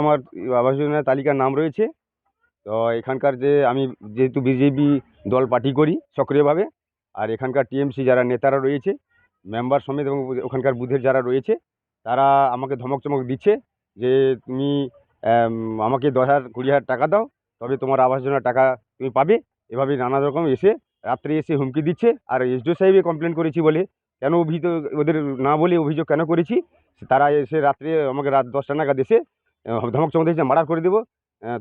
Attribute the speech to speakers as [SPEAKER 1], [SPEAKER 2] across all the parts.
[SPEAKER 1] আমার আবাস যোজনার তালিকার নাম রয়েছে। তো এখানকার যে আমি যেহেতু বিজেপি দল পার্টি করি সক্রিয়ভাবে, আর এখানকার টিএমসি যারা নেতারা রয়েছে, মেম্বার সমেত এবং ওখানকার বুথের যারা রয়েছে, তারা আমাকে ধমক চমক দিচ্ছে যে তুমি আমাকে দশ হাজার, কুড়ি হাজার টাকা দাও, তবে তোমার আবাস যোজনার টাকা তুমি পাবে। এভাবে নানা রকম এসে রাত্রে এসে হুমকি দিচ্ছে, আর এসডিও সাহেবে কমপ্লেন করেছি বলে, কেন অভিযোগ ওদের না বলে অভিযোগ কেন করেছি? তারা এসে রাত্রে আমাকে রাত দশটা নাগাদ এসে ধমক চমক দিচ্ছে মার্ডার করে দেবো।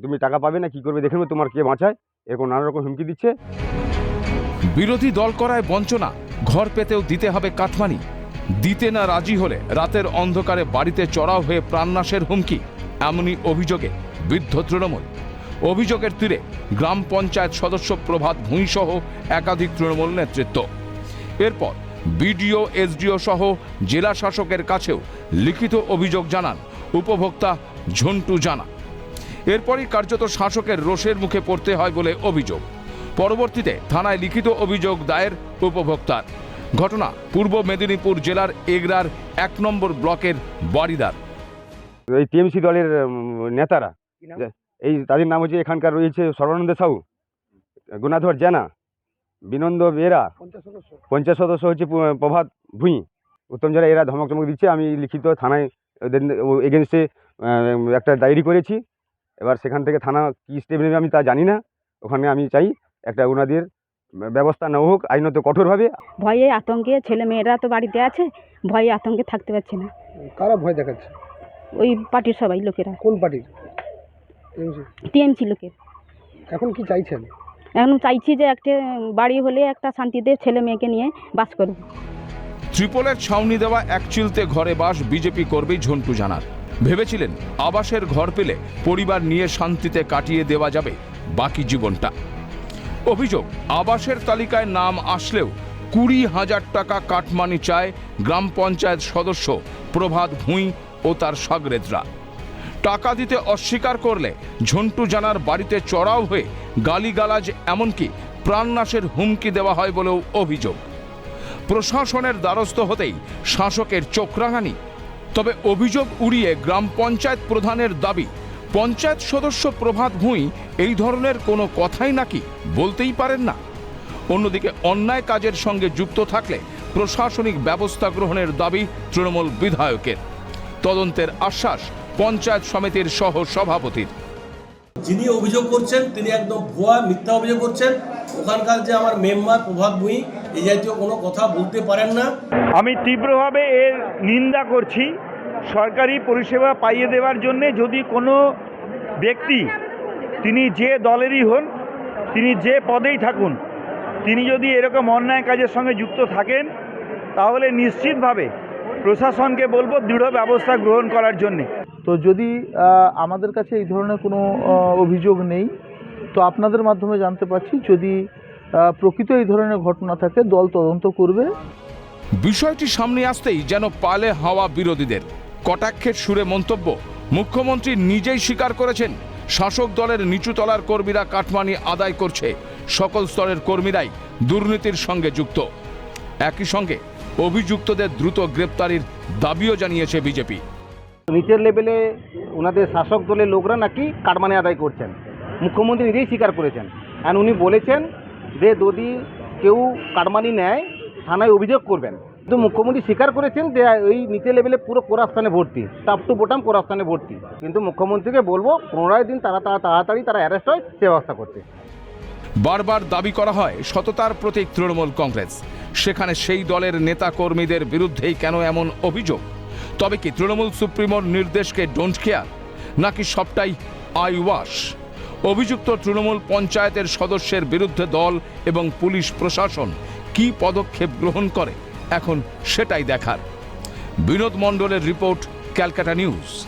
[SPEAKER 1] তুমি টাকা পাবে না, কি করবে, দেখে তোমার কে বাঁচায়। এরকম নানা রকম হুমকি দিচ্ছে।
[SPEAKER 2] বিরোধী দল করায় বঞ্চনা, ঘর পেতেও দিতে হবে কাটমানি। দিতে না রাজি হলে রাতের অন্ধকারে বাড়িতে চড়াও হয়ে প্রাণনাশের হুমকি, এমনই অভিযোগে বৃদ্ধ তৃণমূল। অভিযোগের তীরে গ্রাম পঞ্চায়েত সদস্য প্রভাত ভূঁইসহ একাধিক তৃণমূল নেতৃত্ব। এরপর বিডিও, এসডিও সহ জেলা শাসকের কাছেও লিখিত অভিযোগ জানান উপভোক্তা ঝন্টু জানা। এরপরই কার্যত শাসকের রোষের মুখে পড়তে হয় বলে অভিযোগ। পরবর্তীতে থানায় লিখিত অভিযোগ দায়ের উপভোক্তার। ঘটনা পূর্ব মেদিনীপুর জেলার এগরার এক নম্বর ব্লকের বাড়িদার।
[SPEAKER 1] এই টিএমসি দলের নেতারা এই তাদের নাম হচ্ছে এখানকার রয়েছে সর্বানন্দ সাহু গুণাধর জেনা বিনন্দ বেরা পঞ্চায়েত সদস্য। হচ্ছে প্রভাত ভুঁই। উত্তম জেলা এরা ধমক চমক দিচ্ছে। আমি লিখিত থানায় এগেনস্টে একটা ডায়েরি করেছি। এবার সেখান থেকে থানা কী স্টেপ নেবে আমি তা জানি না। ওখানে আমি চাই একটা ওনাদের ব্যবস্থা নেওয়া হোক আইনত কঠোরভাবে।
[SPEAKER 3] ভয়ে আতঙ্কে ছেলে মেয়েরা তো বাড়িতে আছে ভয়ে আতঙ্কে থাকতে পারছে না।
[SPEAKER 4] কারা ভয় দেখাচ্ছে?
[SPEAKER 3] ওই পার্টির সবাই লোকেরা।
[SPEAKER 4] কোন পার্টির?
[SPEAKER 3] টিএমসি। লোকের।
[SPEAKER 4] এখন কি চাইছেন?
[SPEAKER 3] এখন চাইছি যে একটা বাড়ি হলে একটা শান্তিতে ছেলে মেয়েকে নিয়ে বাস করব
[SPEAKER 2] ত্রিপলের ছাউনি দেওয়া এক চিলতে ঘরে বাস বিজেপি করবে ঝন্টু জানার। ভেবেছিলেন আবাসের ঘর পেলে পরিবার নিয়ে শান্তিতে কাটিয়ে দেওয়া যাবে বাকি জীবনটা। অভিযোগ, আবাসের তালিকায় নাম আসলেও কুড়ি হাজার টাকা কাটমানি চায় গ্রাম পঞ্চায়েত সদস্য প্রভাত ভুঁই ও তার সাগরেদরা। টাকা দিতে অস্বীকার করলে ঝন্টু জানার বাড়িতে চড়াও হয়ে গালিগালাজ এমনকি প্রাণনাশের হুমকি দেওয়া হয় বলেও অভিযোগ। প্রশাসনের দ্বারস্থ হতেই শাসকের চোখরাঙানি তবে অভিযোগ উড়িয়ে গ্রাম পঞ্চায়েত প্রধানের দাবি, পঞ্চায়েত সদস্য প্রভাত ভূঁই এই ধরনের কোনো কথাই নাকি বলতেই পারেন না। অন্যদিকে অন্যায় কাজের সঙ্গে যুক্ত থাকলে প্রশাসনিক ব্যবস্থা গ্রহণের দাবি তৃণমূল বিধায়কের। তদন্তের আশ্বাস পঞ্চায়েত সমিতির সহ সভাপতির
[SPEAKER 5] যিনি অভিযোগ করছেন, তিনি একদম ভুয়া মিথ্যা অভিযোগ করছেন। ওখানকার যে আমার মেম্বার প্রভাত ভুঁই এই জাতীয় কোনো কথা বলতে পারেন না।
[SPEAKER 6] আমি তীব্রভাবে এর নিন্দা করছি সরকারি পরিষেবা পাইয়ে দেওয়ার জন্যে যদি কোনো ব্যক্তি তিনি যে দলেরই হন তিনি যে পদেই থাকুন তিনি যদি এরকম অন্যায় কাজের সঙ্গে যুক্ত থাকেন তাহলে নিশ্চিতভাবে প্রশাসনকে বলব দৃঢ় ব্যবস্থা গ্রহণ করার জন্যে।
[SPEAKER 7] তো যদি আমাদের কাছে এই ধরনের কোনো অভিযোগ নেই তো আপনাদের মাধ্যমে জানতে পারছি যদি প্রকৃত এই ধরনের ঘটনা থাকে দল তদন্ত করবে।
[SPEAKER 2] বিষয়টি সামনে আসতেই যেন পালে হাওয়া বিরোধীদের। কটাক্ষের সুরে মন্তব্য মুখ্যমন্ত্রী নিজেই স্বীকার করেছেন শাসক দলের নিচুতলার কর্মীরা কাটমানি আদায় করছে সকল স্তরের কর্মীরাই দুর্নীতির সঙ্গে যুক্ত। একই সঙ্গে অভিযুক্তদের দ্রুত গ্রেপ্তারির দাবিও জানিয়েছে বিজেপি।
[SPEAKER 8] নিচের লেভেলে ওনাদের শাসক দলের লোকরা নাকি কাটমানি আদায় করছেন। মুখ্যমন্ত্রী নিজেই স্বীকার করেছেন। অ্যান্ড উনি বলেছেন যে যদি কেউ কাটমানি নেয়, থানায় অভিযোগ করবেন। কিন্তু মুখ্যমন্ত্রী স্বীকার করেছেন যে ওই নিচের লেভেলে পুরো কোরাস্থানে ভর্তি টপ টু বোটাম কোরাস্থানে ভর্তি। কিন্তু মুখ্যমন্ত্রীকে বলব পনেরোই দিন তারা তাড়াতাড়ি তারা অ্যারেস্ট হয়, সে ব্যবস্থা করতে।
[SPEAKER 2] বারবার দাবি করা হয় সততার প্রতীক তৃণমূল কংগ্রেস। সেখানে সেই দলের নেতা কর্মীদের বিরুদ্ধেই কেন এমন অভিযোগ? তবে কি তৃণমূল সুপ্রিমোর নির্দেশকে ডোন্ট কেয়ার নাকি সবটাই আই ওয়াশ অভিযুক্ত তৃণমূল পঞ্চায়েতের সদস্যের বিরুদ্ধে দল এবং পুলিশ প্রশাসন কি পদক্ষেপ গ্রহণ করে? এখন সেটাই দেখার। বিনোদ মণ্ডলের রিপোর্ট ক্যালকাটা নিউজ।